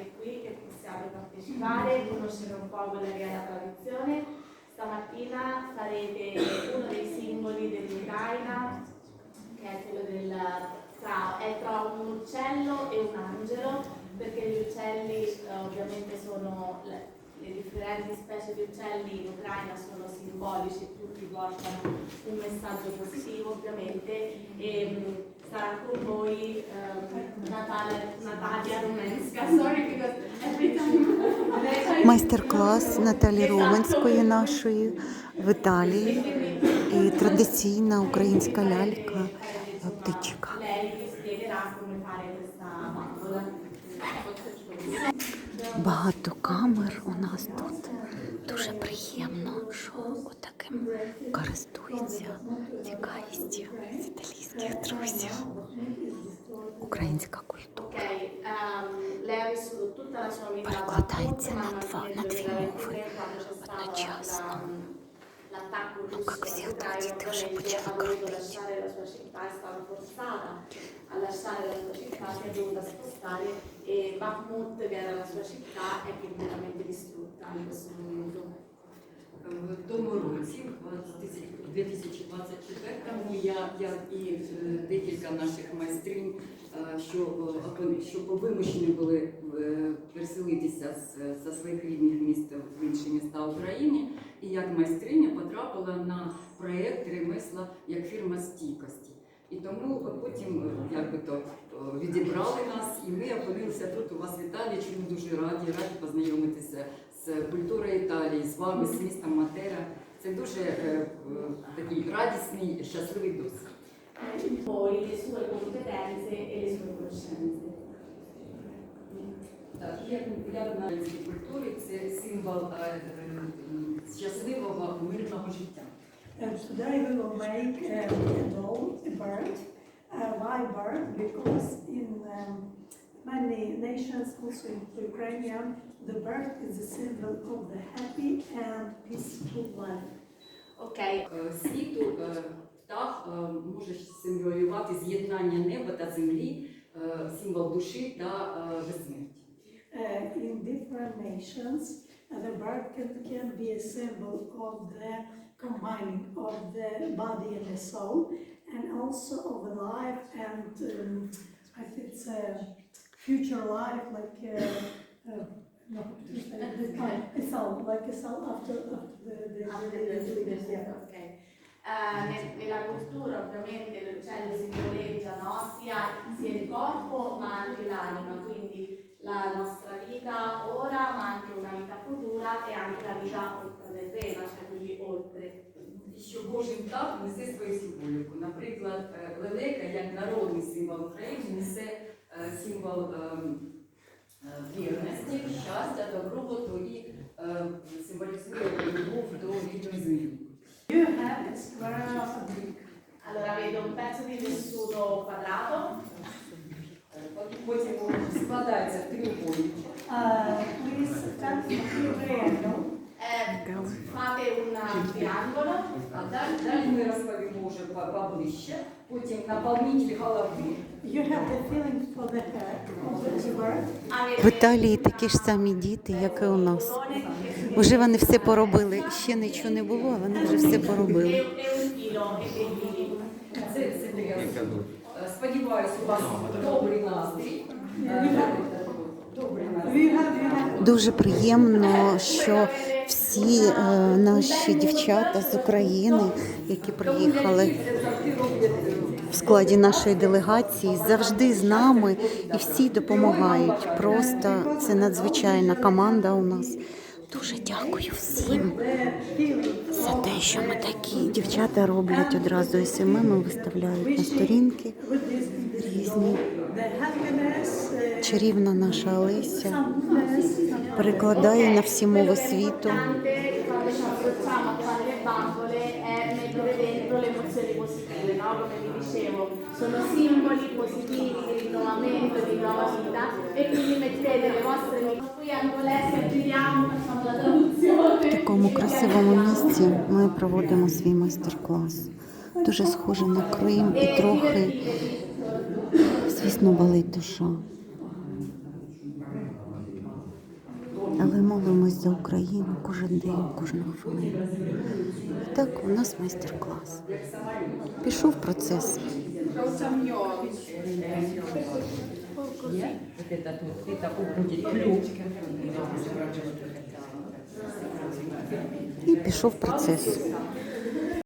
stati qui, che possiate partecipare, conoscere un po' quella che è la tradizione. Stamattina farete uno dei simboli dell'Ucraina, che è quello del tra, è tra un uccello e un angelo, perché gli uccelli eh, ovviamente sono le, le differenti specie di uccelli in Ucraina sono simbolici, tutti portano un messaggio positivo ovviamente e con voi Natalia, Rumenska, sorry because every time Майстер-клас Наталі Роменської нашої в Італії. І традиційна українська лялька птичка. Багато камер у нас тут. Дуже приємно, що отаким користується цікавістю з італійських друзів. Українська культура. Ehm, Перекладається на два- на дві мови 2023, quando c'è stato одночасно. Ну, як всіх діти вже почали крутити. e. В тому році, в 2024-му, я, я і е, декілька наших майстринь, е, що, е, що вимушені були переселитися з, своїх рідних міст в інші міста України, і як майстриня потрапила на проєкт ремесла як фірма стійкості. І тому потім як би то відібрали нас, і ми опинилися тут у вас в Італії, чому дуже раді, раді познайомитися з культурою Італії, з вами, з містом Матера. Це дуже е, е, такий радісний, щасливий досвід. Eh, Poi le sue competenze e le sue conoscenze. Так, як це символ е, е, щасливого мирного життя. And today we will make um, a doll, a bird, a live bird, because in um, many nations, also in Ukraine, the bird is a symbol of the happy and peaceful life. Ok, Е, Світу е, птах е, може символювати з'єднання неба та землі, е, символ душі та е, безсмерті. Uh, in different nations, uh, the bird can, can be a symbol of the combining of the body and the soul, and also of the life and um, I think it's a future life, like uh, uh, no, a soul, like a soul after, after the, the, After the, the- the, the- yeah. ok. Eh, nel- nella cultura ovviamente l'uccello simboleggia no? sia, sia il corpo ma anche l'anima, quindi la nostra vita ora ma anche una vita futura e anche la vita ultraterrena, cioè quindi oltre. І що кожен птах несе свою символіку. Наприклад, е, лелека як народний символ України несе е, символ ем, е, вірності, щастя, добробуту і е, символізує любов до рідної землі. You have a square fabric. Allora vedo un pezzo di tessuto quadrato, Потім складається в треугольник. Uh, please cut the triangle. fate un triangolo, А далі, далі ми розповімо вже по- поближче. Потім наповнитель голови. You have the feeling for the head of the bird. avete В Італії такі ж самі діти, як і у нас. Вже вони все поробили. Ще нічого не було, а вони вже все поробили. Сподіваюсь, у вас добрий настрій. Дуже приємно, що всі е, наші дівчата з України, які приїхали в складі нашої делегації, завжди з нами і всі допомагають. Просто це надзвичайна команда у нас. Дуже дякую всім за те, що ми такі дівчата роблять одразу СММ, виставляють на сторінки різні. Чарівна наша Олеся перекладає на всі мови світу. Ci approcciamo a fare le bambole è mettere dentro le emozioni positive, no? come vi dicevo, sono simboli positivi di rinnovamento, di nuova vita e quindi mettete le vostre qui anche Alessia giriamo, facciamo la traduzione. такому красивому місці ми проводимо свій майстер-клас. Дуже схоже на Крим і трохи, звісно, болить душа. Молимось за Україну кожен день, кожну хвилину. Так, у нас майстер-клас. Пішов процес. І пішов процес.